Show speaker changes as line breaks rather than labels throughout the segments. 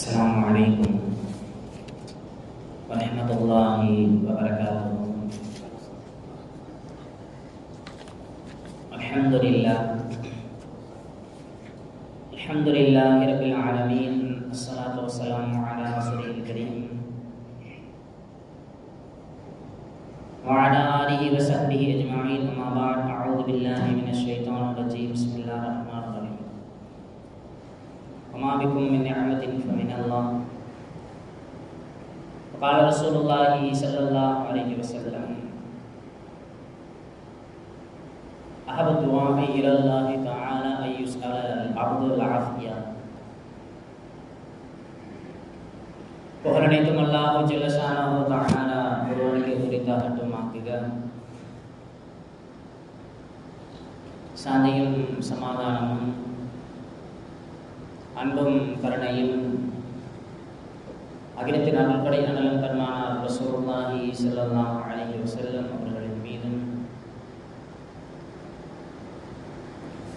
السلام عليكم. ورحمة الله وبركاته. الحمد لله. الحمد لله رب العالمين. الصلاة والسلام على رسوله الكريم. وعلى آله وصحبه أجمعين. أما بعد، أعوذ بالله من الشيطان الرجيم. بسم الله الرحمن وما بكم من نعمة فمن الله وقال رسول الله صلى الله عليه وسلم أحب الدعاء إلى الله تعالى أن يسأل العبد العافية புகழனைத்தும் அல்லாஹு ஜல்லஷானாஹு தஆலா ஒருவனுக்கு குறித்தாகட்டுமாக்குக சாந்தியும் சமாதானமும் அன்பும் கருணையும் அகிலத்தின் அருள்படை நலம் பெருமானார் ரசூலுல்லாஹி ஸல்லல்லாஹு அலைஹி செல்லும் அவர்களின் மீதும்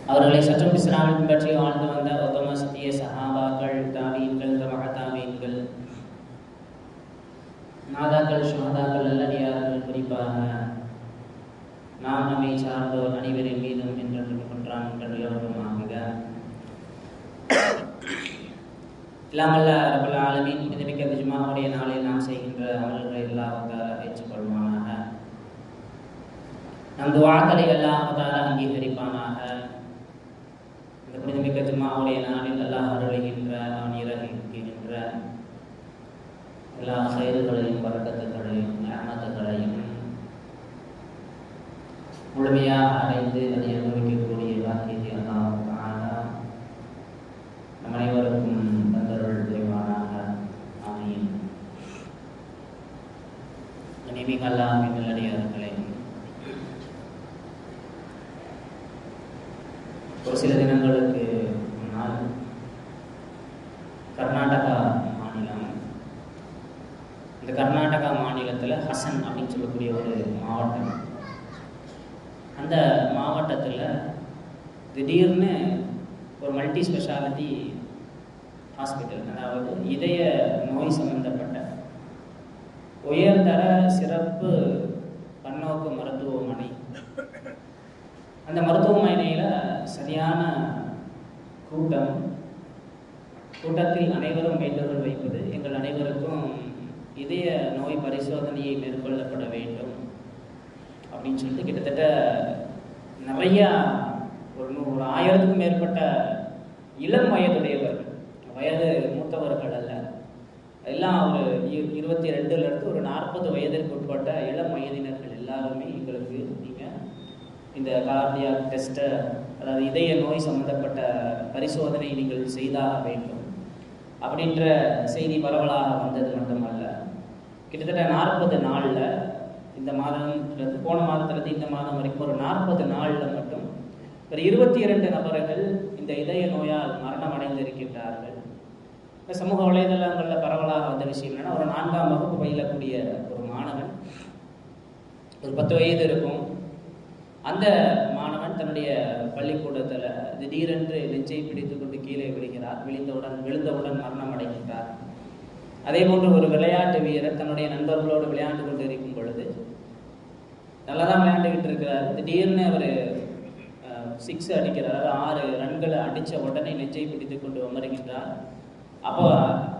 அவர்களை சற்றும் இஸ்லாமில் பின்பற்றி வாழ்ந்து வந்த உத்தம சத்திய சஹாபாக்கள் தாவீன்கள் தமக தாவீன்கள் நாதாக்கள் சுஹதாக்கள் நல்லடியார்கள் குறிப்பாக நாம் நம்மை சார்ந்தோர் அனைவரின் மீதும் என்று கொன்றான் என்று யோகமாக இல்லாமல் ரபுல் ஆலமின் புனிதமிக்க ஜுமாவுடைய நாளில் நாம் செய்கின்ற அமல்களை எல்லாவதால ஏற்றுக்கொள்வானாக. நம் துவாக்களை எல்லாவதால அங்கீகரிப்பானாக. இந்த புனிதமிக்க ஜுமாவுடைய நாளில் அல்லாஹ் அருளுகின்ற நான் இறங்குகின்ற எல்லா செயல்களையும் வரக்கத்துகளையும் ஞானத்துகளையும் முழுமையாக அடைந்து அதை அனுபவிக்க வாக்கியத்தை அல்லாஹ் தாலா நம் அனைவருக்கும் தந்தருள் புரிவானாக ஆமீன் நிமிக அல்லாஹின் நல்லடியார்களே ஒரு சில தினங்களுக்கு முன்னால் கர்நாடகா மாநிலம் இந்த கர்நாடகா மாநிலத்தில் ஹசன் அப்படின்னு சொல்லக்கூடிய ஒரு மாவட்டம் அந்த மாவட்டத்தில் திடீர்னு ஒரு மல்டி ஸ்பெஷாலிட்டி ஹாஸ்பிட்டல் அதாவது இதய நோய் சம்பந்தப்பட்ட. உயர்தர சிறப்பு பன்னோக்கு மருத்துவமனை. அந்த மருத்துவமனையில் சரியான கூட்டம். கூட்டத்தில் அனைவரும் வேண்டுகோள் வைப்பது எங்கள் அனைவருக்கும் இதய நோய் பரிசோதனையை மேற்கொள்ளப்பட வேண்டும் அப்படின்னு சொல்லிட்டு கிட்டத்தட்ட நிறையா ஒரு நூறு ஆயிரத்துக்கும் மேற்பட்ட இளம் வயதுடைய வயது மூத்தவர்கள் அல்ல. எல்லாம் ஒரு இருபத்தி ரெண்டுலேருந்து ஒரு நாற்பது வயதிற்கு உட்பட்ட இளம் வயதினர்கள் எல்லாருமே எங்களுக்கு நீங்கள் இந்த கார்டியா டெஸ்ட்டை அதாவது இதய நோய் சம்மந்தப்பட்ட பரிசோதனை நீங்கள் செய்தாக வேண்டும். அப்படின்ற செய்தி பரவலாக வந்தது மட்டுமல்ல. கிட்டத்தட்ட நாற்பது நாளில் இந்த மாதம்ன்றது போன மாதத்துலேருந்து இந்த மாதம் வரைக்கும் ஒரு நாற்பது நாளில் மட்டும் ஒரு இருபத்தி இரண்டு நபர்கள் இந்த இதய நோயால் மரணம் அடைந்திருக்கின்றார்கள் இந்த சமூக வலைதளங்களில் பரவலாக வந்த விஷயம் என்னன்னா ஒரு நான்காம் வகுப்பு பயிலக்கூடிய ஒரு மாணவன் ஒரு பத்து வயது இருக்கும். அந்த மாணவன் தன்னுடைய பள்ளிக்கூடத்தில் திடீரென்று நெஞ்சை பிடித்து கொண்டு கீழே விழுகிறார். விழுந்தவுடன் விழுந்தவுடன் மரணம் அடைகின்றார். அதே போன்று ஒரு விளையாட்டு வீரர் தன்னுடைய நண்பர்களோடு விளையாண்டு கொண்டு இருக்கும் பொழுது நல்லா தான் விளையாண்டுக்கிட்டு இருக்கிறார். திடீர்னு அவர் சிக்ஸ் அடிக்கிறார். ஆறு ரன்களை அடித்த உடனே நெஞ்சை பிடித்து கொண்டு அமருகின்றார். அப்போ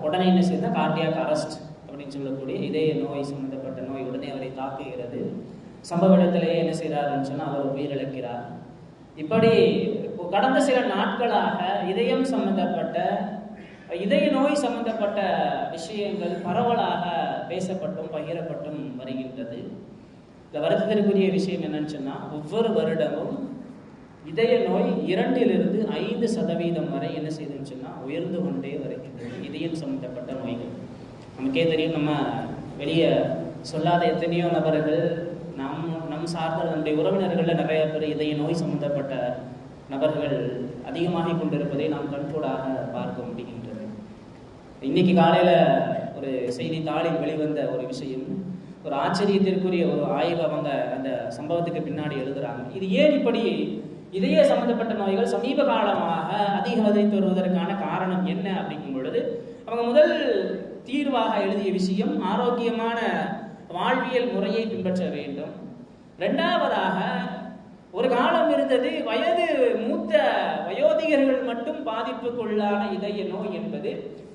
உடனே என்ன செய்யுதுன்னா கார்டியாக் அரெஸ்ட் அப்படின்னு சொல்லக்கூடிய இதய நோய் சம்மந்தப்பட்ட நோய் உடனே அவரை தாக்குகிறது. சம்பவ இடத்திலேயே என்ன செய்கிறாருன்னு சொன்னால் அவர் உயிரிழக்கிறார். இப்படி இப்போ கடந்த சில நாட்களாக இதயம் சம்பந்தப்பட்ட இதய நோய் சம்பந்தப்பட்ட விஷயங்கள் பரவலாக பேசப்பட்டும் பகிரப்பட்டும் வருகின்றது. இந்த வருத்தத்திற்குரிய விஷயம் என்னன்னு சொன்னால் ஒவ்வொரு வருடமும் இதய நோய் இரண்டிலிருந்து ஐந்து சதவீதம் வரை என்ன செய்துச்சுன்னா சொன்னால் உயர்ந்து கொண்டே வருகிறது இதயம் சம்பந்தப்பட்ட நோய்கள். நமக்கே தெரியும் நம்ம வெளியே சொல்லாத எத்தனையோ நபர்கள் நம் நம் சார்ந்த நம்முடைய உறவினர்களில் நிறைய பேர் இதய நோய் சம்பந்தப்பட்ட நபர்கள் அதிகமாகிக் கொண்டிருப்பதை நாம் கண்கூடாக பார்க்க முடிகின்றது. இன்னைக்கு காலையில் ஒரு செய்தித்தாளில் வெளிவந்த ஒரு விஷயம் ஒரு ஆச்சரியத்திற்குரிய ஒரு ஆய்வு அவங்க அந்த சம்பவத்துக்கு பின்னாடி எழுதுறாங்க. இது ஏன் இப்படி இதய சம்பந்தப்பட்ட நோய்கள் சமீப காலமாக அதிகரித்து வருவதற்கான காரணம் என்ன அப்படிங்கும் பொழுது அவங்க முதல் தீர்வாக எழுதிய விஷயம் ஆரோக்கியமான வாழ்வியல் முறையை பின்பற்ற வேண்டும். இரண்டாவதாக ஒரு காலம் இருந்தது வயது மூத்த வயோதிகர்கள் மட்டும் பாதிப்புக்குள்ளான இதய நோய் என்பது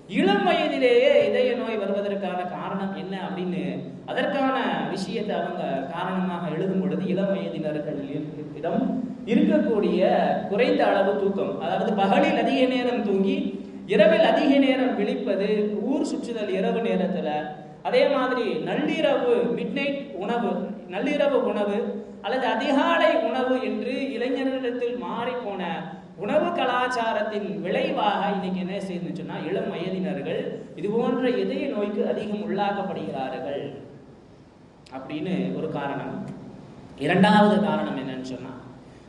இளம் வயதிலேயே இதய நோய் வருவதற்கான காரணம் என்ன அப்படின்னு அதற்கான விஷயத்தை அவங்க காரணமாக எழுதும் பொழுது இளம் வயதினர்கள் இடம் இருக்கக்கூடிய குறைந்த அளவு தூக்கம். அதாவது பகலில் அதிக நேரம் தூங்கி இரவில் அதிக நேரம் விழிப்பது ஊர் சுற்றுதல் இரவு நேரத்தில் அதே மாதிரி நள்ளிரவு மிட்நைட் உணவு நள்ளிரவு உணவு அல்லது அதிகாலை உணவு என்று இளைஞர்களிடத்தில் மாறிப்போன உணவு கலாச்சாரத்தின் விளைவாக இன்னைக்கு என்ன செய்யுதுன்னு இளம் வயதினர்கள் இது போன்ற இதய நோய்க்கு அதிகம் உள்ளாக்கப்படுகிறார்கள். அப்படின்னு ஒரு காரணம். இரண்டாவது காரணம் என்னன்னு சொன்னா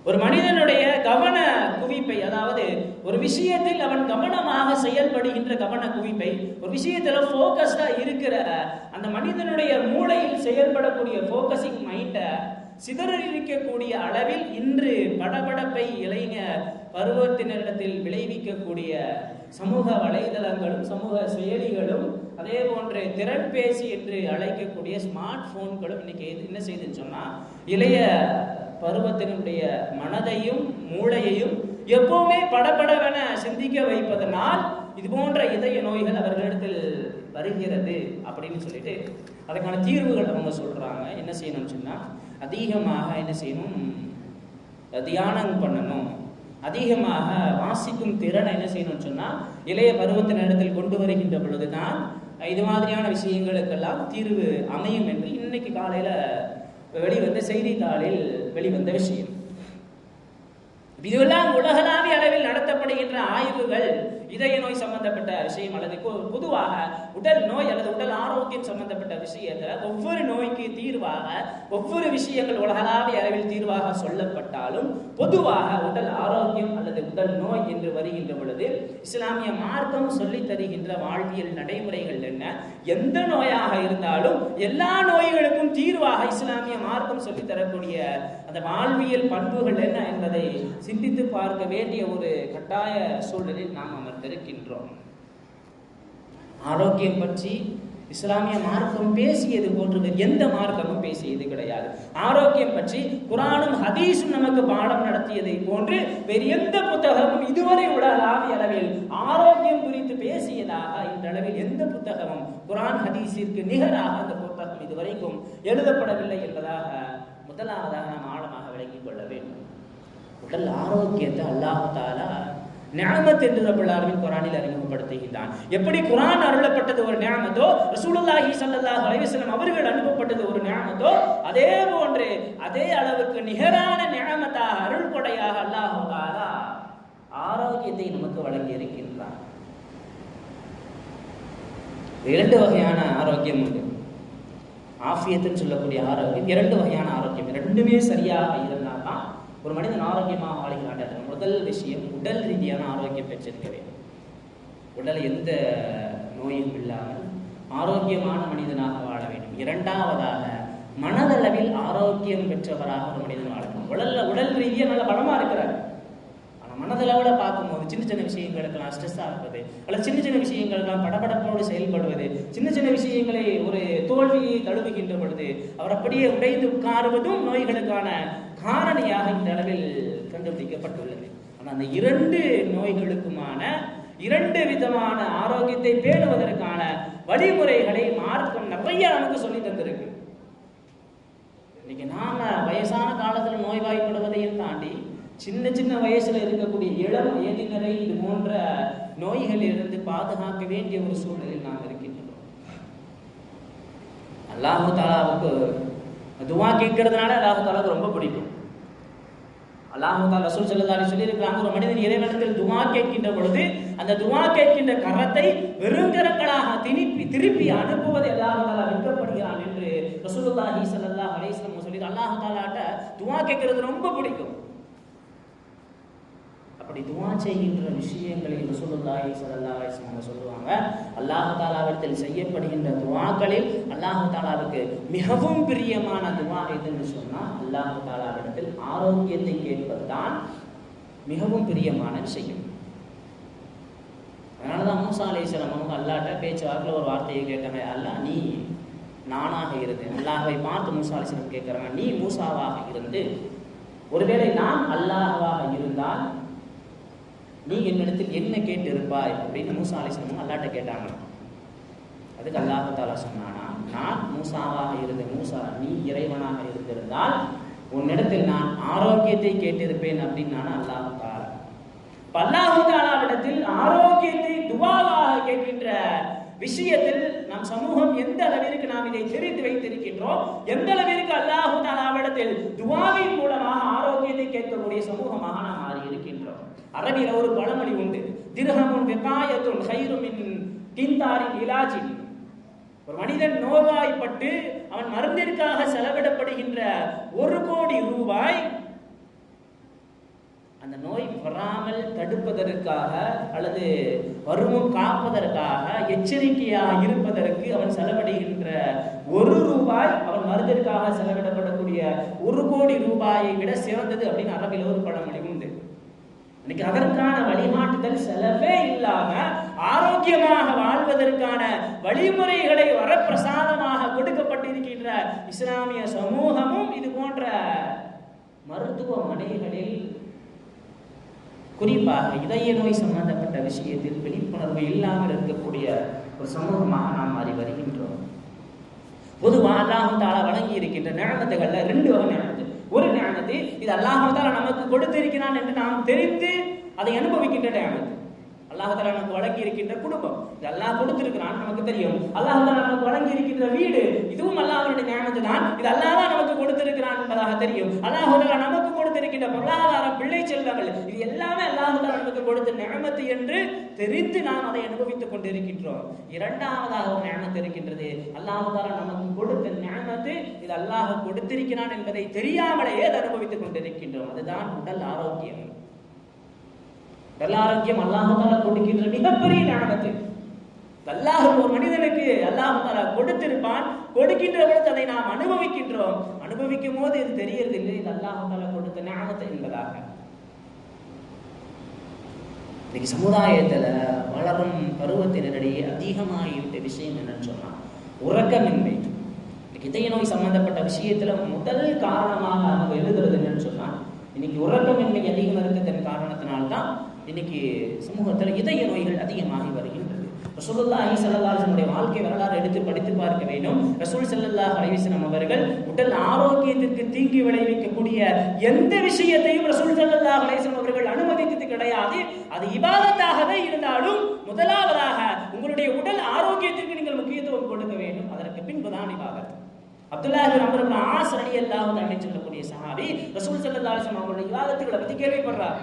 ஒரு மனிதனுடைய கவன குவிப்பை அதாவது ஒரு விஷயத்தில் அவன் கவனமாக செயல்படுகின்ற கவன குவிப்பை ஒரு விஷயத்துல போக்கஸ்டா இருக்கிற அந்த மனிதனுடைய மூளையில் செயல்படக்கூடிய போக்கசிங் மைண்டை சிதறடிக்கக்கூடிய அளவில் இன்று படபடப்பை இளைஞ பருவத்தினரிடத்தில் விளைவிக்கக்கூடிய சமூக வலைதளங்களும் சமூக செயலிகளும் அதே போன்று திறன்பேசி என்று அழைக்கக்கூடிய ஸ்மார்ட் போன்களும் இன்னைக்கு என்ன செய்துன்னு சொன்னா இளைய பருவத்தினுடைய மனதையும் மூளையையும் எப்பவுமே படபடவென சிந்திக்க வைப்பதனால் இது போன்ற இதய நோய்கள் அவர்களிடத்தில் வருகிறது அப்படின்னு சொல்லிட்டு அதுக்கான தீர்வுகள் அவங்க சொல்றாங்க. என்ன செய்யணும்னு சொன்னா அதிகமாக என்ன செய்யணும்? தியானம் பண்ணணும். அதிகமாக வாசிக்கும் திறனை என்ன செய்யணும்னு சொன்னா இளைய பருவத்தினிடத்தில் கொண்டு வருகின்ற பொழுதுதான் இது மாதிரியான விஷயங்களுக்கெல்லாம் தீர்வு அமையும் என்று இன்னைக்கு காலையில வெளிவந்த செய்தித்தாளில் வெளிவந்த விஷயம். இதுவெல்லாம் உலகளாவிய அளவில் நடத்தப்படுகின்ற ஆய்வுகள் இதய நோய் சம்பந்தப்பட்ட விஷயம் அல்லது பொதுவாக உடல் நோய் அல்லது உடல் ஆரோக்கியம் சம்பந்தப்பட்ட விஷயத்துல ஒவ்வொரு நோய்க்கு தீர்வாக ஒவ்வொரு விஷயங்கள் உலகளாவிய அளவில் தீர்வாக சொல்லப்பட்டாலும் பொதுவாக உடல் ஆரோக்கியம் அல்லது உடல் நோய் என்று வருகின்ற பொழுது இஸ்லாமிய மார்க்கம் சொல்லி தருகின்ற வாழ்வியல் நடைமுறைகள் என்ன? எந்த நோயாக இருந்தாலும் எல்லா நோய்களுக்கும் தீர்வாக இஸ்லாமிய மார்க்கம் சொல்லி தரக்கூடிய அந்த வாழ்வியல் பண்புகள் என்ன என்பதை சிந்தித்து பார்க்க வேண்டிய ஒரு கட்டாய சூழலில் நாம் அமர்ந்திருக்கின்றோம். ஆரோக்கியம் பற்றி இஸ்லாமிய மார்க்கம் பேசியது போன்று எந்த மார்க்கமும் பேசியது கிடையாது. ஆரோக்கியம் பற்றி குரானும் ஹதீஸும் நமக்கு பாடம் நடத்தியதை போன்று வேறு எந்த புத்தகமும் இதுவரை உலகளாவிய அளவில் ஆரோக்கியம் குறித்து பேசியதாக இன்றளவில் எந்த புத்தகமும் குரான் ஹதீஸிற்கு நிகராக அந்த புத்தகம் இதுவரைக்கும் எழுதப்படவில்லை என்பதாக முதலாவதாக நாம் ஆழமாக விளங்கிக் கொள்ள வேண்டும். உடல் ஆரோக்கியத்தை அல்லாஹாலா தாலா என்று ரப்பல் குரானில் அறிமுகப்படுத்துகின்றான். எப்படி குரான் அருளப்பட்டது ஒரு நியாமத்தோ ரசூலுல்லாஹி சல்லாஹ் அலைவசனம் அவர்கள் அனுப்பப்பட்டது ஒரு நியாமத்தோ அதே போன்று அதே அளவுக்கு நிகரான நியாமத்தாக அருள் கொடையாக அல்லாஹாலா ஆரோக்கியத்தை நமக்கு வழங்கி இருக்கின்றான் இரண்டு வகையான ஆரோக்கியம் உண்டு. ஆஃபியத்துன்னு சொல்லக்கூடிய ஆரோக்கியம் இரண்டு வகையான ஆரோக்கியம். ரெண்டுமே சரியாக இருந்தால் தான் ஒரு மனிதன் ஆரோக்கியமாக வாழ்கிறான் முதல் விஷயம் உடல் ரீதியான ஆரோக்கியம் பெற்றிருக்க வேண்டும். உடல் எந்த நோயும் இல்லாமல் ஆரோக்கியமான மனிதனாக வாழ வேண்டும். இரண்டாவதாக மனதளவில் ஆரோக்கியம் பெற்றவராக ஒரு மனிதன் வாழ வேண்டும். உடல்ல உடல் ரீதியாக நல்ல பலமாக இருக்கிறார். மனதளவில் பார்க்கும்போது சின்ன சின்ன விஷயங்களுக்கெல்லாம் ஸ்ட்ரெஸ்ஸாக இருப்பது. அல்லது சின்ன சின்ன விஷயங்களுக்கெல்லாம் படபடப்போடு செயல்படுவது. சின்ன சின்ன விஷயங்களை ஒரு தோல்வியை தழுவுகின்ற பொழுது அவர் அப்படியே உடைந்து உட்காருவதும் நோய்களுக்கான காரணியாக இந்த அளவில் கண்டுபிடிக்கப்பட்டுள்ளது. ஆனால் அந்த இரண்டு நோய்களுக்குமான இரண்டு விதமான ஆரோக்கியத்தை பேணுவதற்கான வழிமுறைகளை மார்க்கம் நிறைய நமக்கு சொல்லி தந்திருக்கு. இன்னைக்கு நாம வயசான காலத்துல நோய்வாய்ப்படுவதையும் தாண்டி சின்ன சின்ன வயசுல இருக்கக்கூடிய இளம் வயதினரை இது போன்ற நோய்களிலிருந்து பாதுகாக்க வேண்டிய ஒரு சூழலில் நாம் இருக்கின்றோம். அல்லாஹு தாலாவுக்கு துவா கேட்கறதுனால அல்லாஹு தாலாவுக்கு ரொம்ப பிடிக்கும். அல்லாஹு தாலா ரசூல் செல்லதாரி அலைஹி சொல்லியிருக்கிறாங்க ஒரு மனிதன் இறைவனத்தில் துவா கேட்கின்ற பொழுது அந்த துவா கேட்கின்ற கரத்தை வெறுங்கரங்களாக திருப்பி திருப்பி அனுப்புவது அல்லாஹு தாலா விற்கப்படுகிறான் என்று ரசூலுல்லாஹி ஸல்லல்லாஹு அலைஹி சொல்லி அல்லாஹு தாலாட்ட துவா கேட்கறது ரொம்ப பிடிக்கும். அப்படி துவா செய்கின்ற விஷயங்களில் ரசூலுல்லாஹி ஸல்லல்லாஹு அவங்க சொல்லுவாங்க. அல்லாஹ் தாலாவிடத்தில் செய்யப்படுகின்ற துவாக்களில் அல்லாஹு தாலாவுக்கு மிகவும் பிரியமான துவா எதுன்னு சொன்னால் அல்லாஹு தாலாவிடத்தில் ஆரோக்கியத்தை கேட்பதுதான் மிகவும் பிரியமான விஷயம். அதனாலதான் மூசா அலேஸ்வரம் அவங்க அல்லாட்ட பேச்சுவாக்கில் ஒரு வார்த்தையை கேட்டாங்க அல்லா நீ நானாக இருந்து அல்லாஹை பார்த்து மூசா அலேஸ்வரம் கேட்குறாங்க நீ மூசாவாக இருந்து ஒருவேளை நான் அல்லாஹவாக இருந்தால் நீ என்னிடத்தில் என்ன கேட்டு இருப்பாய் அப்படின்னு மூசா அலைஹிஸ்ஸலாம் அல்லாட்ட கேட்டாங்க. அதுக்கு அல்லாஹ் சொன்னானா நான் மூசாவாக இருந்த மூசா நீ இறைவனாக இருந்திருந்தால் உன்னிடத்தில் நான் ஆரோக்கியத்தை கேட்டிருப்பேன் அப்படின்னு நான் அல்லாஹு தாலா பல்லாஹு தாலாவிடத்தில் ஆரோக்கியத்தை துவாவாக கேட்கின்ற விஷயத்தில் நம் சமூகம் எந்த அளவிற்கு நாம் இதை தெரிந்து வைத்திருக்கின்றோம்? எந்த அளவிற்கு அல்லாஹு தாலாவிடத்தில் துவாவின் மூலமாக ஆரோக்கியத்தை கேட்கக்கூடிய சமூகமாக நாம் மாறி இருக்கின்றோம் அரபியில் ஒரு பழமொழி உண்டு. திருஹமும் விபாயத்தும் ஹைருமின் கிந்தாரின் இலாஜின். ஒரு மனிதன் நோவாய்ப்பட்டு அவன் மருந்திற்காக செலவிடப்படுகின்ற ஒரு கோடி ரூபாய் அந்த நோய் வராமல் தடுப்பதற்காக அல்லது வருமும் காப்பதற்காக எச்சரிக்கையாக இருப்பதற்கு அவன் செலவிடுகின்ற ஒரு ரூபாய் அவன் மருந்திற்காக செலவிடப்படக்கூடிய ஒரு கோடி ரூபாயை விட சிறந்தது அப்படின்னு அரபில் ஒரு பழமொழி உண்டு. இன்னைக்கு அதற்கான வழிகாட்டுதல் செலவே இல்லாம ஆரோக்கியமாக வாழ்வதற்கான வழிமுறைகளை வரப்பிரசாதமாக கொடுக்கப்பட்டிருக்கின்ற இஸ்லாமிய சமூகமும் இது போன்ற மருத்துவமனைகளில் குறிப்பாக இதய நோய் சம்பந்தப்பட்ட விஷயத்தில் விழிப்புணர்வு இல்லாமல் இருக்கக்கூடிய ஒரு சமூகமாக நாம் மாறி வருகின்றோம். பொதுவாக அல்லாஹு தாலா வழங்கி இருக்கின்ற நிழமத்துகள்ல ரெண்டு வகை ஒரு ஞானத்து இது அல்லாஹால நமக்கு கொடுத்திருக்கிறான் என்று நாம் தெரிந்து அதை அனுபவிக்கின்ற நிழமத்து அல்லாஹ் தாலா நமக்கு வழங்கி இருக்கின்ற குடும்பம். இது அல்லாஹ் கொடுத்திருக்கிறான் நமக்கு தெரியும். அல்லாஹ் நமக்கு வழங்கி இருக்கின்ற வீடு இதுவும் அல்லாஹ்வுடைய ஞானத்து தான். இது அல்லாஹ் நமக்கு கொடுத்திருக்கிறான் என்பதாக தெரியும். அல்லாஹ் நமக்கு கொடுத்திருக்கின்ற பொருளாதாரம் பிள்ளை செல்வங்கள். இது எல்லாமே அல்லாஹ் நமக்கு கொடுத்த நியமத்து என்று தெரிந்து நாம் அதை அனுபவித்துக் கொண்டிருக்கின்றோம். இரண்டாவதாக ஒரு நியமத்து இருக்கின்றது. அல்லாஹ் நமக்கு கொடுத்த நியமத்து இது அல்லாஹ் கொடுத்திருக்கிறான் என்பதை தெரியாமலேயே அதை அனுபவித்துக் கொண்டிருக்கின்றோம். அதுதான் உடல் ஆரோக்கியம். உடல் ஆரோக்கியம் அல்லாஹால கொடுக்கின்ற மிகப்பெரிய நியமத்து. அல்லாஹ் ஒரு மனிதனுக்கு அல்லாஹால கொடுத்திருப்பான் கொடுக்கின்ற பொழுது அதை நாம் அனுபவிக்கின்றோம். அனுபவிக்கும் போது இது தெரியறதில்லை. இது அல்லாஹால நமக்கு ஞானத்தை என்பதாக. இன்னைக்கு சமுதாயத்துல வளரும் பருவத்தினரிடையே அதிகமாகிவிட்ட விஷயம் என்னன்னு சொன்னா உறக்கமின்மை. இதய நோய் சம்பந்தப்பட்ட விஷயத்துல முதல் காரணமாக அவங்க எழுதுறது என்னன்னு சொன்னா இன்னைக்கு உறக்கமின்மை அதிகம் இருக்கிறதன் காரணத்தினால்தான் இன்னைக்கு சமூகத்தில் இதய நோய்கள் அதிகமாகி வருகிறது ரசூலுல்லாஹி ஸல்லல்லாஹு வாழ்க்கை வரலாறு எடுத்து படித்து பார்க்க வேண்டும். ரசூல் செல்லல்லாஹ் அலைஹி அவர்கள் உடல் ஆரோக்கியத்திற்கு தீங்கு விளைவிக்கக்கூடிய எந்த விஷயத்தையும் ரசூல் செல்லல்லாஹ் அலைஹி அவர்கள் அனுமதித்தது கிடையாது. அது இபாதத்தாகவே இருந்தாலும் முதலாவதாக உங்களுடைய உடல் ஆரோக்கியத்திற்கு நீங்கள் முக்கியத்துவம் கொடுக்க வேண்டும். அதற்கு பின்புதான் இபாதத். அப்துல்லாஹி பின் அம்ர் இப்னு அல்லாஹ் ரலியல்லாஹு சொல்லக்கூடிய சஹாபி ரசூல் ஸல்லல்லாஹு அலைஹி வஸல்லம் அவர்களுடைய இபாதத்துகளை பத்தி கேள்விப்படுறாங்க.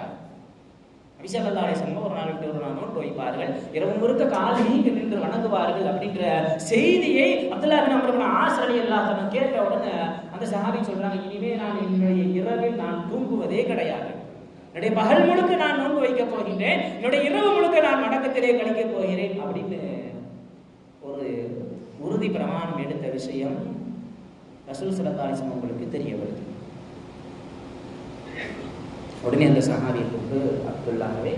நபிசல்லா அலிசல்லம் ஒரு நாள் விட்டு ஒரு நாள் நோட்டு வைப்பார்கள். இரவு முழுக்க கால் நீங்க நின்று வணங்குவார்கள் அப்படின்ற செய்தியை அப்துல்லா பின் ஆசிரியர் இப்னு கேட்ட உடனே அந்த சஹாபி சொல்றாங்க இனிமே நான் என்னுடைய இரவில் நான் தூங்குவதே கிடையாது. என்னுடைய பகல் முழுக்க நான் நோன்பு வைக்க போகின்றேன். என்னுடைய இரவு முழுக்க நான் வணக்கத்திலே கழிக்க போகிறேன். அப்படின்னு ஒரு உறுதி பிரமாணம் எடுத்த விஷயம் ரசூல் சலதாலிசம் உங்களுக்கு தெரிய வருது. உடனே அந்த சஹாபியை கூப்பிட்டு அப்துல்லாகவே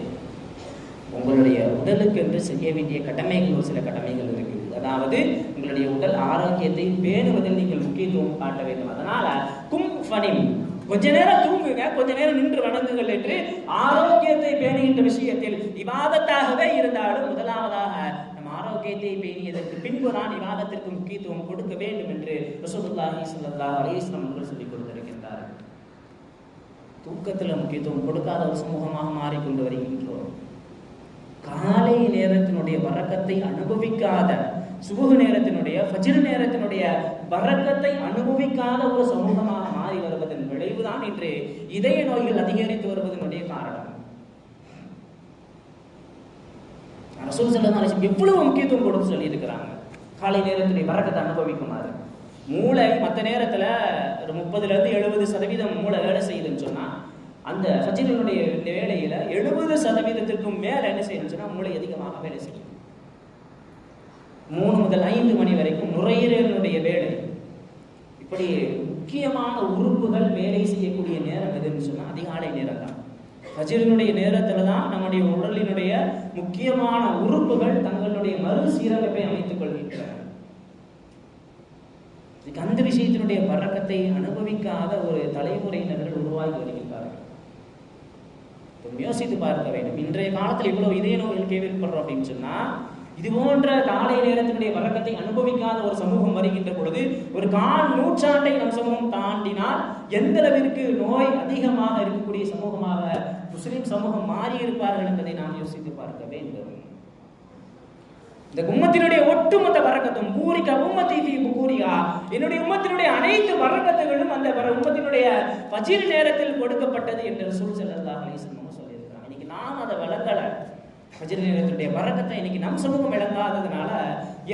உங்களுடைய உடலுக்கு என்று செய்ய வேண்டிய கடமைகள் ஒரு சில கடமைகள் இருக்குது. அதாவது உங்களுடைய உடல் ஆரோக்கியத்தை பேணுவதில் நீங்கள் முக்கியத்துவம் காட்ட வேண்டும். அதனால கும் ஃபனிம். கொஞ்ச நேரம் தூங்குங்க கொஞ்ச நேரம் நின்று வணங்குங்கள் என்று ஆரோக்கியத்தை பேணுகின்ற விஷயத்தில் விவாதத்தாகவே இருந்தாலும் முதலாவதாக நம் ஆரோக்கியத்தை பேணியதற்கு பின்பு தான் விவாதத்திற்கு முக்கியத்துவம் கொடுக்க வேண்டும் என்று ரசூலுல்லாஹி ஸல்லல்லாஹு அலைஹி வஸல்லம் அவர்கள் தூக்கத்தில் முக்கியத்துவம் கொடுக்காத ஒரு சமூகமாக மாறிக்கொண்டு வருகின்றோம். காலை நேரத்தினுடைய வரக்கத்தை அனுபவிக்காத சுபுக நேரத்தினுடைய ஃபஜ்ர் நேரத்தினுடைய வரக்கத்தை அனுபவிக்காத ஒரு சமூகமாக மாறி வருவதன் விளைவுதான் இன்று இதய நோய்கள் அதிகரித்து வருவதனுடைய காரணம். அரசு ஸல்லல்லாஹு எவ்வளவு முக்கியத்துவம் கொடுத்து சொல்லி இருக்கிறாங்க காலை நேரத்தினுடைய வரக்கத்தை அனுபவிக்குமாறு. மூளை மற்ற நேரத்தில் ஒரு முப்பதுல இருந்து எழுபது சதவீதம் மூளை வேலை செய்யுதுன்னு சொன்னால் அந்த ஃபஜ்ரினுடைய வேலையில் எழுபது சதவீதத்திற்கும் மேலே என்ன செய்யணும்னு சொன்னால் மூளை அதிகமாக வேலை செய்யும். மூணு முதல் ஐந்து மணி வரைக்கும் நுரையீரலினுடைய வேலை. இப்படி முக்கியமான உறுப்புகள் வேலை செய்யக்கூடிய நேரம் எதுன்னு சொன்னால் அதிகாலை நேரம் தான் ஃபஜ்ரினுடைய நேரத்தில் தான் நம்முடைய உடலினுடைய முக்கியமான உறுப்புகள் தங்களுடைய மறுசீரமைப்பை அமைத்துக் கொள்கின்றன. இதுக்கு அந்த விஷயத்தினுடைய வரக்கத்தை அனுபவிக்காத ஒரு தலைமுறையினர்கள் உருவாகி வருகின்றார்கள். கொஞ்சம் யோசித்து பார்க்க வேண்டும். இன்றைய காலத்தில் இவ்வளவு இதய நோய்கள் கேள்விப்படுறோம் அப்படின்னு சொன்னா இது போன்ற காலை நேரத்தினுடைய வழக்கத்தை அனுபவிக்காத ஒரு சமூகம் வருகின்ற பொழுது ஒரு கால் நூற்றாண்டை நம் சமூகம் தாண்டினால் எந்த அளவிற்கு நோய் அதிகமாக இருக்கக்கூடிய சமூகமாக முஸ்லிம் சமூகம் மாறி இருப்பார்கள் என்பதை நாம் யோசித்து பார்க்க வேண்டும். இந்த உம்மத்தினுடைய ஒட்டுமொத்த வரக்கத்தும் பூரிக்கா உம்மத்தி ஃபீ என்னுடைய உம்மத்தினுடைய அனைத்து வரக்கத்துகளும் அந்த வர உம்மத்தினுடைய பஜிர் நேரத்தில் கொடுக்கப்பட்டது என்று ரசூல் ஸல்லல்லாஹு அலைஹி வஸல்லம் இன்னைக்கு நாம் அதை வழங்கல. பஜிர் நேரத்தினுடைய வரக்கத்தை இன்னைக்கு நம் சமூகம் விளங்காததுனால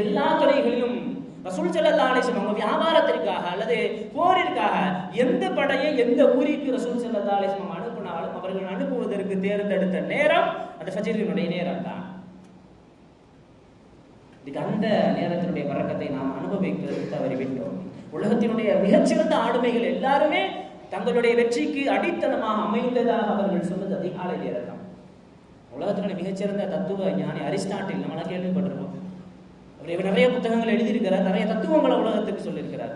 எல்லா துறைகளிலும் ரசூல் ஸல்லல்லாஹு அலைஹி அவங்க வியாபாரத்திற்காக அல்லது போரிற்காக எந்த படையை எந்த ஊருக்கு ரசூல் ஸல்லல்லாஹு அலைஹி அனுப்பினாலும் அவர்கள் அனுப்புவதற்கு தேர்ந்தெடுத்த நேரம் அந்த ஃபஜ்ரினுடைய நேரம் தான் இதுக்கு அந்த நேரத்தினுடைய வரக்கத்தை நாம் அனுபவிக்கிறது தவறிவிட்டோம் உலகத்தினுடைய மிகச்சிறந்த ஆளுமைகள் எல்லாருமே தங்களுடைய வெற்றிக்கு அடித்தளமாக அமைந்ததாக அவர்கள் சொன்னது அதிகாலை நேரம் உலகத்தினுடைய மிகச்சிறந்த தத்துவ ஞானி அரிஸ்டாட்டில் நம்மளாம் கேள்விப்பட்டிருக்கோம் அவர் நிறைய புத்தகங்கள் எழுதியிருக்கிறார் நிறைய தத்துவங்களை உலகத்துக்கு சொல்லியிருக்கிறார்.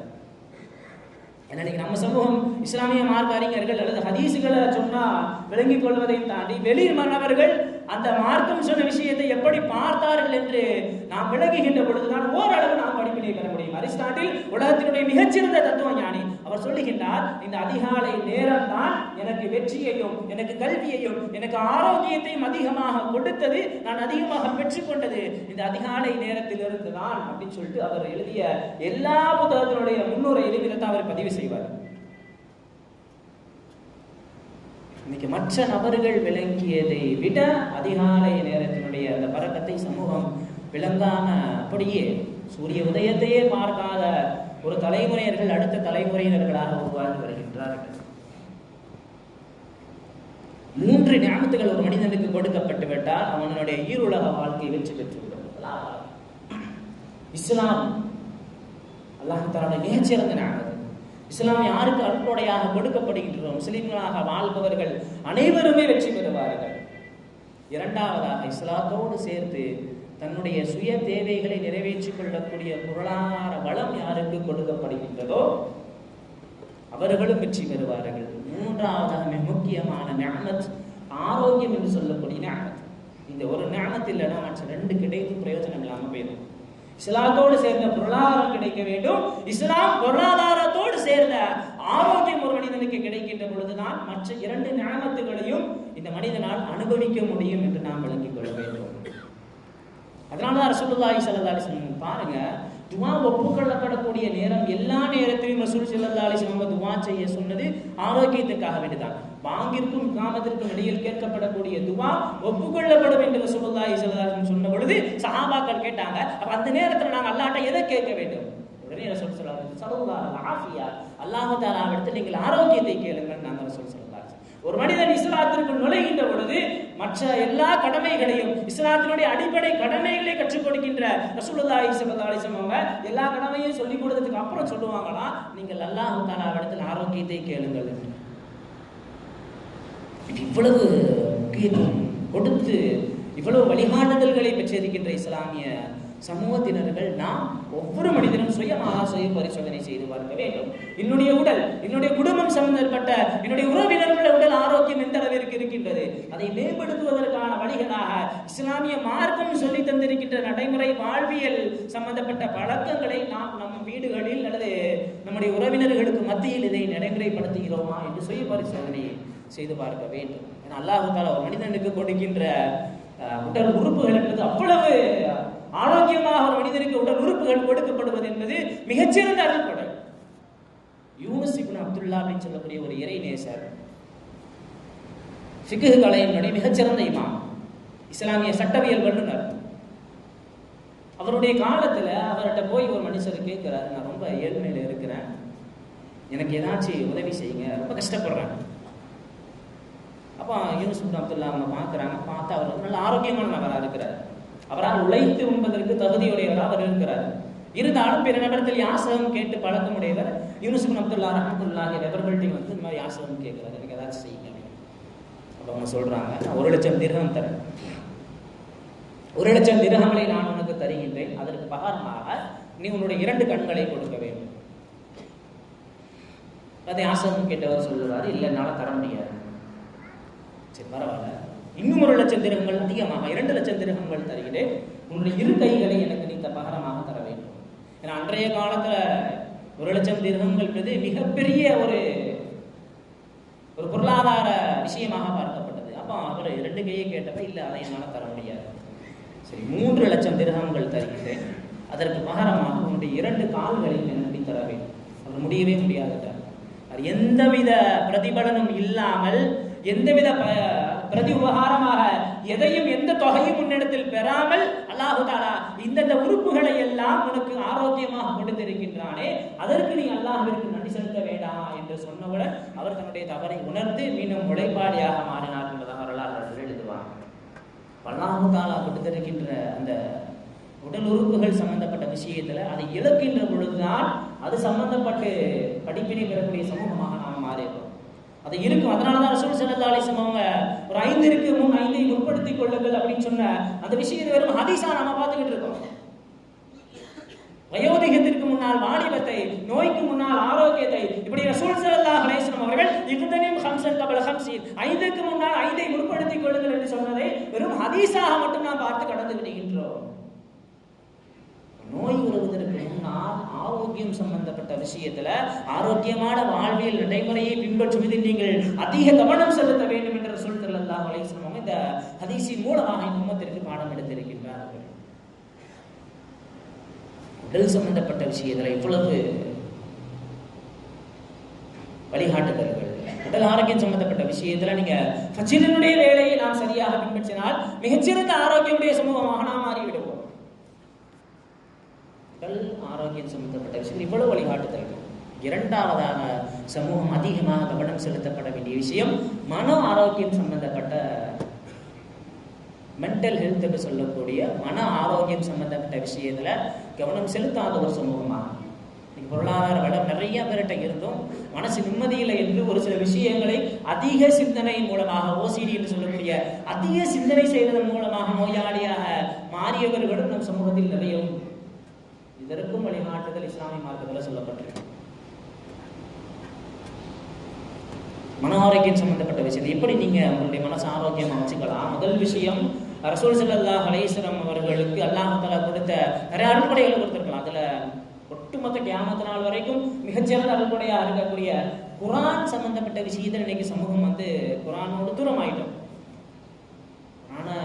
ஏன்னா நம்ம சமூகம் இஸ்லாமிய மார்க்க அறிஞர்கள் அல்லது ஹதீஸுகளை சொன்னா விளங்கிக் கொள்வதையும் தாண்டி வெளி மாணவர்கள் அந்த மார்க்கம் சொன்ன விஷயத்தை எப்படி பார்த்தார்கள் என்று நாம் விளங்குகின்ற பொழுதுதான் ஓரளவு நாம் படிப்பினை பெற முடியும். அரிஸ்டாட்டில் உலகத்தினுடைய மிகச்சிறந்த தத்துவ ஞானி அவர் சொல்லுகின்றார் இந்த அதிகாலை நேரம் தான் எனக்கு வெற்றியையும் எனக்கு கல்வியையும் எனக்கு ஆரோக்கியத்தையும் அதிகமாக கொடுத்தது நான் அதிகமாக பெற்றுக்கொண்டது. இந்த அதிகாலை நேரத்திலிருந்து தான் அப்படின்னு சொல்லிட்டு அவர் எழுதிய எல்லா புத்தகத்தினுடைய முன்னுரையிலும் இதைத்தான் அவர் பதிவு செய்வார். இன்னைக்கு மற்ற நபர்கள் விளங்கியதை விட அதிகாலை நேரத்தினுடைய அந்த பறக்கத்தை சமூகம் விளங்காம அப்படியே சூரிய உதயத்தையே பார்க்காத ஒரு தலைமுறையினர்கள் அடுத்த தலைமுறையினர்களாக உருவாகி வருகின்றார்கள். மூன்று ஞாபகத்துகள் ஒரு மனிதனுக்கு கொடுக்கப்பட்டு விட்டால் அவனுடைய ஈருலக வாழ்க்கை வெற்றி பெற்றுவிடும். இஸ்லாம் அல்லாஹ் தலாவுடைய மிகச்சிறந்த ஞாபகம் இஸ்லாம் யாருக்கு அருட்கொடையாக கொடுக்கப்படுகின்றோம் முஸ்லீம்களாக வாழ்பவர்கள் அனைவருமே வெற்றி பெறுவார்கள். இரண்டாவதாக இஸ்லாத்தோடு சேர்த்து தன்னுடைய சுய தேவைகளை நிறைவேற்றிக் கொள்ளக்கூடிய பொருளாதார வளம் யாருக்கு கொடுக்கப்படுகின்றதோ அவர்களும் வெற்றி பெறுவார்கள். மூன்றாவதாக மிக முக்கியமான ஞானத் ஆரோக்கியம் என்று சொல்லக்கூடிய ஞானத் இந்த ஒரு ஞானத்தில் இல்லைன்னா மற்ற ரெண்டு கிடைக்கும் பிரயோஜனம் இல்லாமல் போயிடும் இஸ்லாத்தோடு சேர்ந்த பொருளாதாரம் கிடைக்க வேண்டும். இஸ்லாம் பொருளாதாரத்தோடு சேர்ந்த ஆரோக்கியம் ஒரு மனிதனுக்கு கிடைக்கின்ற பொழுதுதான் மற்ற இரண்டு ஞானத்துகளையும் இந்த மனிதனால் அனுபவிக்க முடியும் என்று நாம் விளங்கிக் கொள்ள வேண்டும். அதனாலதான் ரசூலுல்லாஹி ஸல்லல்லாஹு அலைஹி வஸல்லம் பாருங்க துவா ஒப்புக்கொள்ளப்படக்கூடிய நேரம் எல்லா நேரத்திலும் ரசூல் ஸல்லல்லாஹு அலைஹி வஸல்லம் துவா செய்ய சொன்னது ஆரோக்கியத்துக்காக வேண்டிதான் வாங்கிற்கும் காமத்திற்கும் இடையில் கேட்கப்படக்கூடிய துவா ஒப்புக்கொள்ளப்படும் என்று ரசூல்லா ஸல்லல்லாஹு சொன்ன பொழுது சஹாபாக்கள் கேட்டாங்க அப்ப அந்த நேரத்தில் நாங்கள் அல்லாட்ட எதை கேட்க வேண்டும்? உடனே ரசூல் ஸல்லல்லாஹு அலைஹி ஆஃபியா அல்லாஹ் தஆலாவிடத்தில் நீங்கள் ஆரோக்கியத்தை கேளுங்கள் நாங்கள் ரசூல் ஸல்லல்லாஹு ஒரு மனிதன் இஸ்லாத்திற்குள் நுழைகின்ற பொழுது மற்ற எல்லா கடமைகளையும் இஸ்லாத்தினுடைய அடிப்படை கடமைகளை கற்றுக் கொடுக்கின்ற ரசூலுல்லாஹி ஸல்லல்லாஹு அவங்க எல்லா கடமையும் சொல்லிக் கொடுத்ததுக்கு அப்புறம் சொல்லுவாங்களா நீங்கள் அல்லாஹ் இடத்தில் ஆரோக்கியத்தை கேளுங்கள் இவ்வளவு முக்கியத்துவம் கொடுத்து இவ்வளவு வழிகாட்டுதல்களை பெற்றிருக்கின்ற இஸ்லாமிய சமூகத்தினர்கள் நாம் ஒவ்வொரு மனிதனும் சுயமாக சுய பரிசோதனை செய்து பார்க்க வேண்டும். என்னுடைய உடல் என்னுடைய குடும்பம் சம்பந்தப்பட்ட என்னுடைய உறவினர்களுடைய உடல் ஆரோக்கியம் எந்த அளவிற்கு இருக்கின்றது? அதை மேம்படுத்துவதற்கான வழிகளாக இஸ்லாமிய மார்க்கம் சொல்லி தந்திருக்கின்ற நடைமுறை வாழ்வியல் சம்பந்தப்பட்ட பழக்கங்களை நாம் நம் வீடுகளில் அல்லது நம்முடைய உறவினர்களுக்கு மத்தியில் இதை நடைமுறைப்படுத்துகிறோமா என்று சுய பரிசோதனை செய்து பார்க்க வேண்டும். ஏன்னா அல்லாஹு தாலா ஒரு மனிதனுக்கு கொடுக்கின்ற உடல் உறுப்புகள் என்பது அவ்வளவு ஆரோக்கியமாக ஒரு மனிதனுக்கு உடல் உறுப்புகள் கொடுக்கப்படுவது என்பது மிகச்சிறந்த அருள்கொடை யூனுஸ் இப்னு அப்துல்லா அப்படின்னு சொல்லக்கூடிய ஒரு இறை நேசர். கலையினுடைய மிகச்சிறந்த இமாம். இஸ்லாமிய சட்டவியல் வல்லுநர். அவருடைய காலத்தில் அவர்கிட்ட போய் ஒரு மனுஷர் கேட்குறாரு நான் ரொம்ப ஏழ்மையில இருக்கிறேன். எனக்கு ஏதாச்சும் உதவி செய்யுங்க. ரொம்ப கஷ்டப்படுறேன். அப்போ யூனிஸ் அப்துல்லா அவங்க பார்க்குறாங்க பார்த்தா அவர் நல்ல ஆரோக்கியமான நபராக இருக்கிறார். அவரால் உழைத்து உண்பதற்கு தகுதியுடையவர் அவர் இருக்கிறார். இருந்தாலும் பிற நபரத்தில் யாசகம் கேட்டு பழக்கமுடையவர். யூனுஸ் இப்னு அப்துல்லா ரஹமத்துல்லாஹி அவர்கள்ட்டையும் வந்து இந்த மாதிரி யாசகம் கேட்கிறார். எனக்கு ஏதாச்சும் செய்யுங்க அப்படின்னு. அப்போ அவங்க சொல்றாங்க நான் ஒரு லட்சம் திரகம் தரேன். ஒரு லட்சம் திரகங்களை நான் உனக்கு தருகின்றேன். அதற்கு பகரமாக நீ உன்னுடைய இரண்டு கண்களை கொடுக்க வேண்டும். அதை ஆசகம் கேட்டவர் சொல்லுவார் இல்லை என்னால் தர முடியாது. சரி பரவாயில்ல. இன்னும் ஒரு லட்சம் திருகங்கள் அதிகமாக இரண்டு லட்சம் திருகங்கள் தருகிறேன். உன்னுடைய இரு கைகளை எனக்கு நீ பகரமாக தர வேண்டும். ஏன்னா அன்றைய காலத்தில் ஒரு லட்சம் திரகங்கள்ன்றது மிகப்பெரிய ஒரு ஒரு பொருளாதார விஷயமாக பார்க்கப்பட்டது. அப்போ அவர் இரண்டு கையை கேட்டப்ப இல்லை அதை என்னால் தர முடியாது. சரி மூன்று லட்சம் திருகங்கள் தருகிறேன். அதற்கு பகரமாக உன்னுடைய இரண்டு கால்களையும் எனக்கு தர வேண்டும். அவர் முடியவே முடியாதுட்டார். அது எந்தவித பிரதிபலனும் இல்லாமல் எந்தவித ப- பிரதி உபகாரமாக எதையும் எந்த தொகையும் முன்னிடத்தில் பெறாமல் அல்லாஹு தாலா இந்தந்த உறுப்புகளை எல்லாம் உனக்கு ஆரோக்கியமாக கொடுத்திருக்கின்றானே. அதற்கு நீ அல்லாஹிற்கு நன்றி செலுத்த வேண்டாம் என்று சொன்னவுடன் அவர் தன்னுடைய தவறை உணர்ந்து மீண்டும் உழைப்பாளியாக மாறினார் என்பதாக வரலாறு எழுதுவார். அல்லாஹு தாலா கொடுத்திருக்கின்ற அந்த உடல் உறுப்புகள் சம்பந்தப்பட்ட விஷயத்துல அதை இழக்கின்ற பொழுதுதான் அது சம்பந்தப்பட்டு படிப்பினை பெறக்கூடிய சமூகமாக நாம் மாறிடுறோம் அது இருக்கும். அதனாலதான் ரசூல் ஸல்லல்லாஹு அலைஹி அவங்க ஒரு ஐந்து இருக்கு மூணு ஐந்தை முற்படுத்திக் கொள்ளுங்கள் அப்படின்னு சொன்ன அந்த விஷயத்தை வெறும் ஹதீஸா நம்ம பார்த்துக்கிட்டு இருக்கோம். வயோதிகத்திற்கு முன்னால் வாலிபத்தை நோய்க்கு முன்னால் ஆரோக்கியத்தை இப்படி ரசூல் செல்லா அலைஹி அவர்கள் இக்தனிம் ஹம்சன் கபல ஹம்சீன் ஐந்துக்கு முன்னால் ஐந்தை முற்படுத்திக் கொள்ளுங்கள் என்று சொன்னதை வெறும் ஹதீஸாக மட்டும் நாம் பார்த்து கடந்து விடுகின்றோம். நோய் வருவதற்கு முன்னால் ஆரோக்கியம் சம்பந்தப்பட்ட விஷயத்துல ஆரோக்கியமான வாழ்வியல் நடைமுறையை பின்பற்றுவதில் நீங்கள் அதிக கவனம் செலுத்த வேண்டும் என்ற சொல் ஸல்லல்லாஹு அலைஹி இந்த ஹதீஸின் மூலமாக இந்த உம்மத்திற்கு பாடம் எடுத்திருக்கின்றார்கள் உடல் சம்பந்தப்பட்ட விஷயத்துல இவ்வளவு வழிகாட்டுதல்கள் உடல் ஆரோக்கியம் சம்பந்தப்பட்ட விஷயத்துல நீங்க ஃபஜ்ரினுடைய வேலையை நாம் சரியாக பின்பற்றினால் மிகச்சிறந்த ஆரோக்கியமுடைய சமூகமாக நாம் மாறிவிடுவோம். உடல் ஆரோக்கியம் சம்பந்தப்பட்ட விஷயம். இவ்வளவு வழிகாட்டுதல்கள். இரண்டாவதாக சமூகம் அதிகமாக கவனம் செலுத்தப்பட வேண்டிய விஷயம் மன ஆரோக்கியம் சம்பந்தப்பட்ட மென்டல் ஹெல்த் என்று சொல்லக்கூடிய மன ஆரோக்கியம் சம்பந்தப்பட்ட விஷயத்துல கவனம் செலுத்தாத ஒரு சமூகமாக. பொருளாதார வளம் நிறைய பேர்கிட்ட இருந்தும் மனசு நிம்மதியில் என்று ஒரு சில விஷயங்களை அதிக சிந்தனை மூலமாக ஓசிடி என்று சொல்லக்கூடிய அதிக சிந்தனை செய்வதன் மூலமாக நோயாளியாக மாறியவர்களும் நம் சமூகத்தில் நிறைய உண்டு. இதற்கும் வழிகாட்டுதல் இஸ்லாமிய மார்க்கத்தில் சொல்லப்பட்டிருக்கு. மன ஆரோக்கியம் சம்பந்தப்பட்ட விஷயத்தை எப்படி நீங்க உங்களுடைய மனசு ஆரோக்கியமா வச்சுக்கலாம்? முதல் விஷயம் ரசூல் ஸல்லல்லாஹு ஹலேஸ்வரம் அவர்களுக்கு அல்லாஹ் கொடுத்த நிறைய அருள்கொடைகளை கொடுத்துருக்கலாம். அதுல ஒட்டுமொத்த கியாமத்து நாள் வரைக்கும் மிகச்சிறந்த அருள்கொடையா இருக்கக்கூடிய குரான் சம்பந்தப்பட்ட விஷயத்தில் இன்னைக்கு சமூகம் வந்து குரானோடு தூரம் ஆயிட்டோம் ஆனா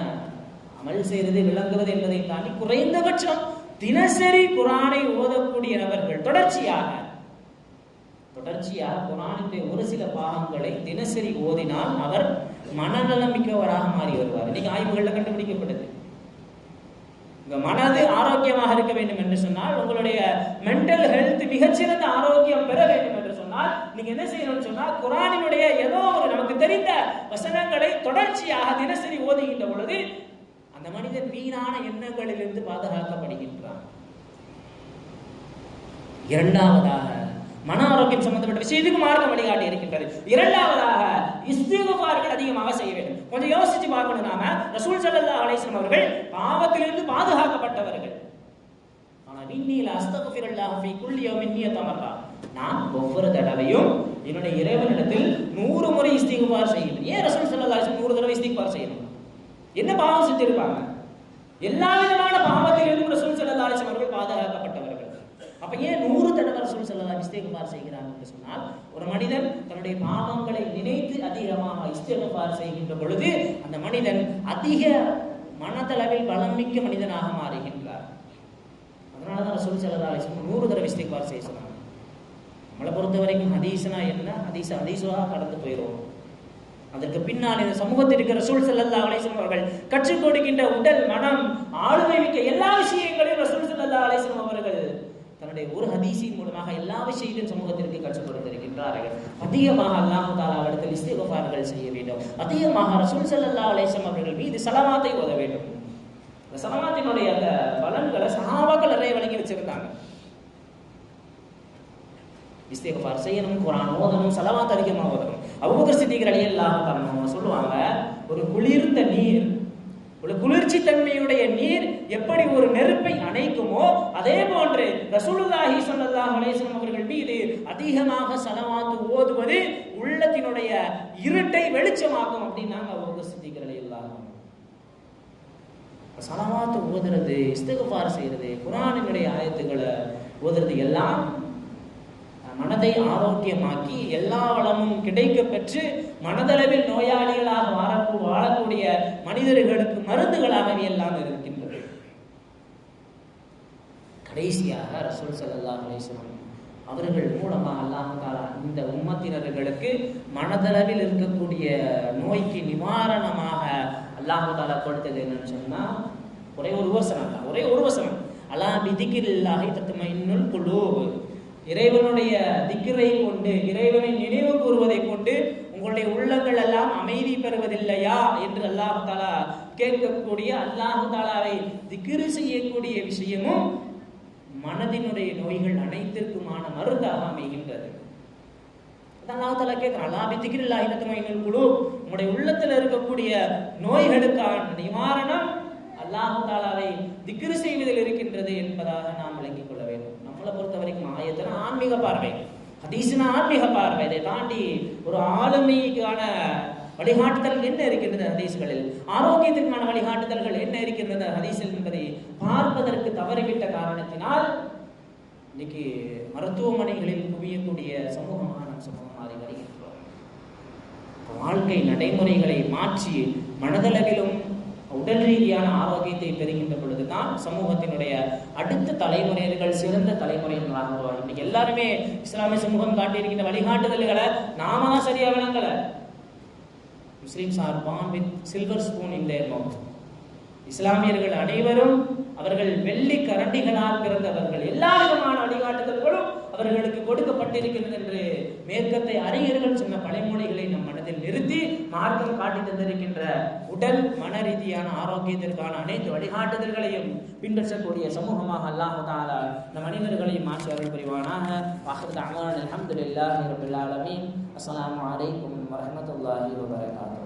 அமல் செய்வது விளங்குவது என்பதை தாண்டி குறைந்தபட்சம் தினசரி குரானை ஓதக்கூடிய நபர்கள் தொடர்ச்சியாக தொடர்ச்சியாக குரானுடைய ஒரு சில பாகங்களை தினசரி ஓதினால் அவர் மனநலம் மிக்கவராக மாறி வருவார். இன்னைக்கு ஆய்வுகளில் கண்டுபிடிக்கப்பட்டது. உங்க மனது ஆரோக்கியமாக இருக்க வேண்டும் என்று சொன்னால் உங்களுடைய மென்டல் ஹெல்த் மிகச்சிறந்த ஆரோக்கியம் பெற வேண்டும் என்று சொன்னால் நீங்க என்ன செய்யணும்னு சொன்னால் குரானினுடைய ஏதோ ஒரு நமக்கு தெரிந்த வசனங்களை தொடர்ச்சியாக தினசரி ஓதுகின்ற பொழுது அந்த மனிதன் வீணான எண்ணங்களிலிருந்து பாதுகாக்கப்படுகின்றான். இரண்டாவதாக மன ஆரோக்கியம் சம்பந்தப்பட்ட விஷயத்துக்கு மார்க்கம் வழிகாட்டி இருக்கின்றது. இரண்டாவதாக இஸ்திகுபார்கள் அதிகமாக செய்ய வேண்டும். கொஞ்சம் யோசிச்சு பார்க்கணும் நாம. ரசூல் சல்லா அலேஸ்லம் அவர்கள் பாவத்திலிருந்து பாதுகாக்கப்பட்டவர்கள். ஆனா விண்ணில் அஸ்தகுஃபிரல்லாஹு குள்ளியோ மின்னிய யௌமின் நான் ஒவ்வொரு தடவையும் என்னுடைய இறைவனிடத்தில் நூறு முறை இஸ்திகுபார் செய்யணும் ஏன் ரசூல் சல்லா அலிஸ்லம் நூறு தடவை இஸ்திகுபார் செய்யணும்? என்ன பாவம் செஞ்சிருப்பாங்க? எல்லா விதமான பாவத்திலிருந்து ரசூல் ஸல்லல்லாஹு அலைஹி அவர்கள் பாதுகாக்கப்பட்டவர்கள். அப்ப ஏன் நூறு தடவை ரசூல் ஸல்லல்லாஹு இஸ்தேகுமார் செய்கிறாங்க என்று சொன்னால் ஒரு மனிதன் தன்னுடைய பாவங்களை நினைத்து அதிகமாக இஸ்தேகுமார் செய்கின்ற பொழுது அந்த மனிதன் அதிக மனதளவில் பலம் மிக்க மனிதனாக மாறுகின்றார். அதனால தான் ரசூல் ஸல்லல்லாஹு அலைஹி நூறு தடவை இஸ்தேகுமார் செய்ய சொன்னாங்க. நம்மளை பொறுத்த வரைக்கும் ஹதீஸ்னா என்ன? ஹதீஸ் ஹதீஸாக கடந்து போயிடும் அதற்கு பின்னால் இந்த சமூகத்தில் இருக்கிற ரசூல் செல்லல்லா அலேசன் அவர்கள் கற்றுக் கொடுக்கின்ற உடல் மனம் ஆளுமை மிக்க எல்லா விஷயங்களையும் ரசூல் செல்லல்லா அலேசன் அவர்கள் தன்னுடைய ஒரு ஹதீசின் மூலமாக எல்லா விஷயத்தையும் சமூகத்திற்கு கற்றுக் கொடுத்திருக்கின்றார்கள். அதிகமாக அல்லாஹ் தாலா அவர்கள் இஸ்திகபார்கள் செய்ய வேண்டும். அதிகமாக ரசூல் செல்லல்லா அலைஹி அவர்கள் மீது சலமாத்தை ஓத வேண்டும். இந்த சலமாத்தினுடைய அந்த பலன்களை சஹாபாக்கள் நிறைய வழங்கி வச்சிருந்தாங்க. இஸ்திகுஃபார் செய்யணும் குரான் ஓதணும் சலவாத் அதிகமாக ஓதணும். அபூபக்கர் சித்திக்கிற அலி தரணும் சொல்லுவாங்க ஒரு குளிர்ந்த நீர் ஒரு குளிர்ச்சி தன்மையுடைய நீர் எப்படி ஒரு நெருப்பை அணைக்குமோ அதே போன்று ரசூலுல்லாஹி சொல்லல்லாஹ் அலைஹி அவர்கள் மீது அதிகமாக சலவாத்து ஓதுவது உள்ளத்தினுடைய இருட்டை வெளிச்சமாக்கும் அப்படின்னாங்க அபூபக்கர் சித்திகர் அலி அல்லாஹ் சலவாத்து ஓதுறது இஸ்தகுபார் செய்யறது குரானினுடைய ஆயத்துக்களை ஓதுறது எல்லாம் மனதை ஆரோக்கியமாக்கி எல்லா வளமும் கிடைக்க பெற்று மனதளவில் நோயாளிகளாக வாழக்கூ வாழக்கூடிய மனிதர்களுக்கு மருந்துகளாகவே எல்லாம் இருக்கின்றது. கடைசியாக ரசூல் ஸல்லல்லாஹு அலைஹி அவர்கள் மூலமாக அல்லாஹ் இந்த உம்மத்தினர்களுக்கு மனதளவில் இருக்கக்கூடிய நோய்க்கு நிவாரணமாக அல்லாஹ் கொடுத்தது என்னன்னு சொன்னால் ஒரே ஒரு வசனம் தான் ஒரே ஒரு வசனம் அல்லாஹ் பிதிக்கில்லாஹி தத்துமையினுள் குழு இறைவனுடைய திக்கரை கொண்டு இறைவனை நினைவு கூறுவதை கொண்டு உங்களுடைய உள்ளங்கள் எல்லாம் அமைதி பெறுவதில்லையா என்று அல்லாஹு தாலா கேட்கக்கூடிய அல்லாஹு தாலாவை திக்கிரு செய்யக்கூடிய விஷயமும் மனதினுடைய நோய்கள் அனைத்திற்குமான மருந்தாக அமைகின்றது. அல்லாஹு தாலா கேட்கிறான் அல்லா பித்திக்கில்லா இனத்தமையின் குழு உங்களுடைய உள்ளத்தில் இருக்கக்கூடிய நோய்களுக்கான நிவாரணம் அல்லாஹு தாலாவை திக்ரு செய்வதில் இருக்கின்றது என்பதாக நாம் விளங்கி பொறுத்த ஆன்மீக பார்வை? ஹதீஸ்னா ஆன்மீக பார்வை. இதை தாண்டி ஒரு ஆளுமைக்கான வழிகாட்டுதல் என்ன இருக்கின்றது ஹதீஸ்களில்? ஆரோக்கியத்திற்கான வழிகாட்டுதல்கள் என்ன இருக்கின்றது ஹதீஸில் என்பதை பார்ப்பதற்கு தவறிவிட்ட காரணத்தினால் இன்னைக்கு மருத்துவமனைகளில் குவியக்கூடிய சமூகமாக நாம் சமூகம் மாறி வருகின்றோம். வாழ்க்கை நடைமுறைகளை மாற்றி மனதளவிலும் உடல் ரீதியான ஆரோக்கியத்தை பெறுகின்ற பொழுதுதான் சமூகத்தினுடைய அடுத்த தலைமுறையர்கள் சிறந்த தலைமுறையினராக இன்னைக்கு எல்லாருமே இஸ்லாமிய சமூகம் காட்டியிருக்கின்ற வழிகாட்டுதல்களை நாம தான் சரியா விளங்கல. Muslims are born with silver spoon in their mouth இஸ்லாமியர்கள் அனைவரும் அவர்கள் வெள்ளி கரண்டிகளால் பிறந்தவர்கள். எல்லா விதமான வழிகாட்டுதல்களும் அவர்களுக்கு கொடுக்கப்பட்டிருக்கிறது என்று மேற்கத்தை அறிஞர்கள் சொன்ன பழைமொழிகளை நம் மனதில் நிறுத்தி மார்க்கம் காட்டி தந்திருக்கின்ற உடல் மன ரீதியான ஆரோக்கியத்திற்கான அனைத்து வழிகாட்டுதல்களையும் பின்பற்றக்கூடிய சமூகமாக அல்லாஹ் தாலா நம் மனிதர்களையும் மாற்றி அருள் புரிவானாக அஹமது அஹமது அலமதுல்லாஹி ரபுல்லாலமீன் அஸ்லாம் வலைக்கம் வரமத்துல்லாஹி வரஹ்மத்துல்லாஹி